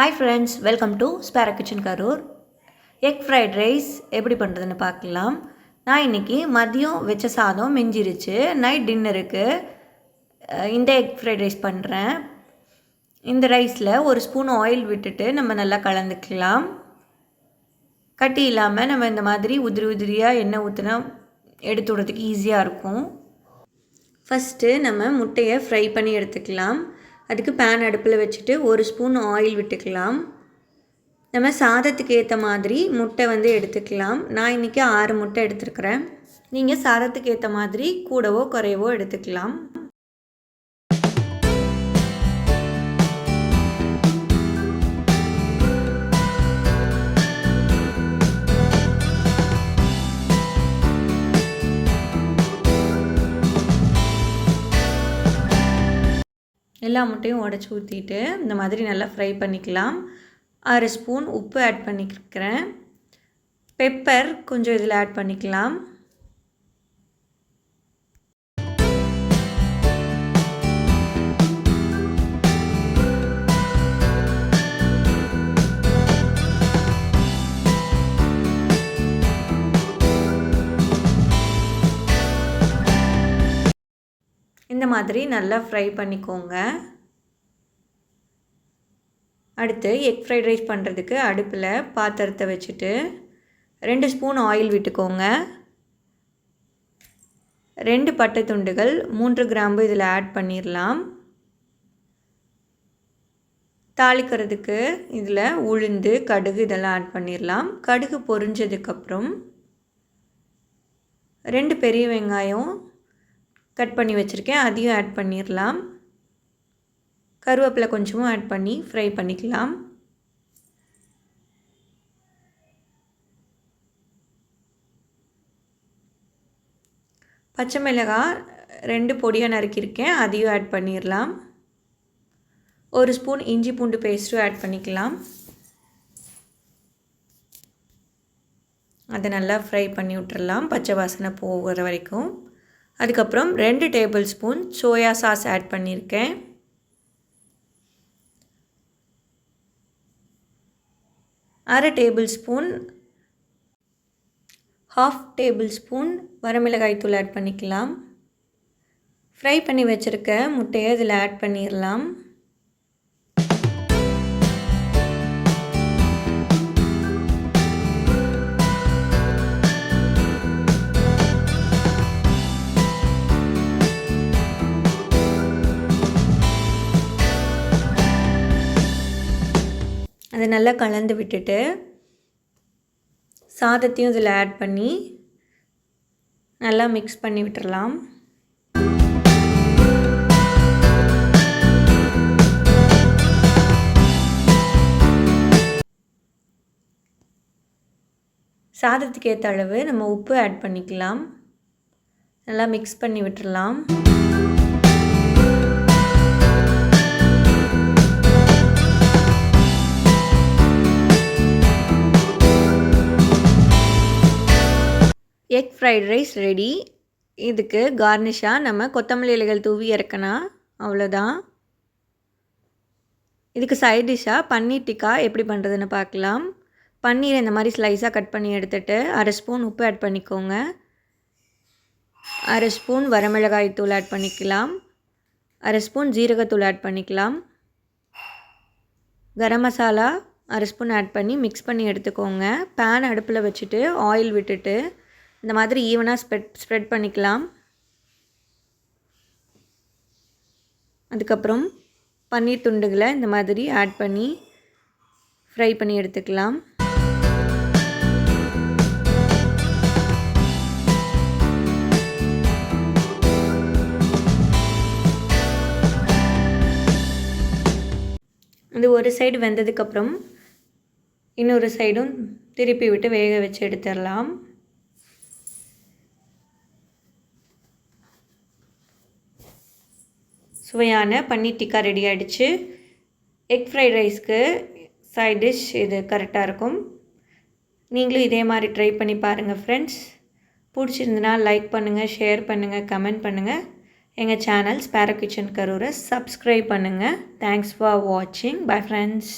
Hi friends welcome to sparrow kitchen Karur egg fried rice எப்படி பண்ணுறதுன்னு பார்க்கலாம். நான் இன்றைக்கி மதியம் வச்ச சாதம் மிஞ்சிருச்சு. நைட் டின்னருக்கு இந்த எக் ஃப்ரைட் ரைஸ் பண்ணுறேன் இந்த ரைஸில் ஒரு ஸ்பூன் ஆயில் விட்டுட்டு நம்ம நல்லா கலந்துக்கலாம். கட்டி இல்லாமல் நம்ம இந்த மாதிரி உதிரி உதிரியாக எண்ணெய் ஊற்றினா எடுத்து விடுறதுக்கு ஈஸியாக இருக்கும். ஃபஸ்ட்டு நம்ம முட்டையை ஃப்ரை பண்ணி எடுத்துக்கலாம். அதுக்கு பேன் அடுப்பில் வச்சுட்டு ஒரு ஸ்பூன் ஆயில் விட்டுக்கலாம். நம்ம சாதத்துக்கு ஏற்ற மாதிரி முட்டை வந்து எடுத்துக்கலாம். நான் இன்றைக்கி ஆறு முட்டை எடுத்துருக்கிறேன். நீங்கள் சாதத்துக்கு ஏற்ற மாதிரி கூடவோ குறையவோ எடுத்துக்கலாம். எல்லா முட்டையும் உடச்சி ஊற்றிட்டு இந்த மாதிரி நல்லா ஃப்ரை பண்ணிக்கலாம். அரை ஸ்பூன் உப்பு ஆட் பண்ணிக்கிறேன். பெப்பர் கொஞ்சம் இதில் ஆட் பண்ணிக்கலாம். இந்த மாதிரி நல்லா ஃப்ரை பண்ணிக்கோங்க. அடுத்து எக் ஃப்ரைட் ரைஸ் பண்ணுறதுக்கு அடுப்பில் பாத்திரத்தை வச்சுட்டு ரெண்டு ஸ்பூன் ஆயில் விட்டுக்கோங்க. ரெண்டு பட்டை துண்டுகள் மூன்று கிராம்பு இதில் ஆட் பண்ணிடலாம் தாளிக்கிறதுக்கு இதில் உளுந்து கடுகு இதெல்லாம் ஆட் பண்ணிடலாம் கடுகு பொரிஞ்சதுக்கப்புறம் ரெண்டு பெரிய வெங்காயம் கட் பண்ணி வச்சுருக்கேன். அதையும் ஆட் பண்ணிடலாம் கருவேப்பிலை கொஞ்சமும் ஆட் பண்ணி ஃப்ரை பண்ணிக்கலாம். பச்சை மிளகாய் ரெண்டு பொடியாக நறுக்கியிருக்கேன். அதையும் ஆட் பண்ணிடலாம் ஒரு ஸ்பூன் இஞ்சி பூண்டு பேஸ்ட்டும் ஆட் பண்ணிக்கலாம். அதை நல்லா ஃப்ரை பண்ணி விட்டுறலாம் பச்சை வாசனை போகிற வரைக்கும். அதுக்கப்புறம் ரெண்டு table spoon soya sauce add பண்ணியிருக்கேன். அரை table spoon half table spoon வரமிளகாய் தூள் ஆட் பண்ணிக்கலாம். ஃப்ரை பண்ணி வச்சுருக்க முட்டையை இதில் ஆட் பண்ணிடலாம் அதை நல்லா கலந்து விட்டுட்டு சாதத்தையும் இதில் ஆட் பண்ணி நல்லா மிக்ஸ் பண்ணி விட்டுடலாம் சாதத்துக்கு ஏற்ற அளவு நம்ம உப்பு ஆட் பண்ணிக்கலாம். நல்லா மிக்ஸ் பண்ணி விட்டுடலாம் ஃப்ரைட் ரைஸ் ரெடி இதுக்கு கார்னிஷாக நம்ம கொத்தமல்லி இலைகள் தூவி இறக்கினா அவ்வளோதான் இதுக்கு சைட் டிஷ்ஷாக பன்னீர் டிக்கா எப்படி பண்ணுறதுன்னு பார்க்கலாம். பன்னீர் இந்த மாதிரி ஸ்லைஸாக கட் பண்ணி எடுத்துகிட்டு அரை ஸ்பூன் உப்பு ஆட் பண்ணிக்கோங்க. அரை ஸ்பூன் வரமிளகாய் தூள் ஆட் பண்ணிக்கலாம். அரை ஸ்பூன் ஜீரகத்தூள் ஆட் பண்ணிக்கலாம். கரம் மசாலா அரை ஸ்பூன் ஆட் பண்ணி மிக்ஸ் பண்ணி எடுத்துக்கோங்க. பேன் அடுப்பில் வச்சுட்டு ஆயில் விட்டுட்டு இந்த மாதிரி ஈவனாக ஸ்ப்ரெட் ஸ்ப்ரெட் பண்ணிக்கலாம். அதுக்கப்புறம் பன்னீர் துண்டுகளை இந்த மாதிரி ஆட் பண்ணி ஃப்ரை பண்ணி எடுத்துக்கலாம். இது ஒரு சைடு வெந்ததுக்கப்புறம் இன்னொரு சைடும் திருப்பி விட்டு வேக வச்சு எடுத்துடலாம். சுவையான பன்னீர் டிக்கா ரெடி ஆகிடுச்சு எக் ஃப்ரைட் ரைஸ்க்கு சைட் டிஷ் இது கரெக்டாக இருக்கும். நீங்களும் இதே மாதிரி ட்ரை பண்ணி பாருங்கள் ஃப்ரெண்ட்ஸ் பிடிச்சிருந்தனா லைக் பண்ணுங்கள் ஷேர் பண்ணுங்கள் கமெண்ட் பண்ணுங்கள் எங்கள் சேனல் ஸ்பேரோ கிச்சன் கரூரை சப்ஸ்கிரைப் பண்ணுங்கள் தேங்க்ஸ் ஃபார் வாட்சிங் பை ஃப்ரெண்ட்ஸ்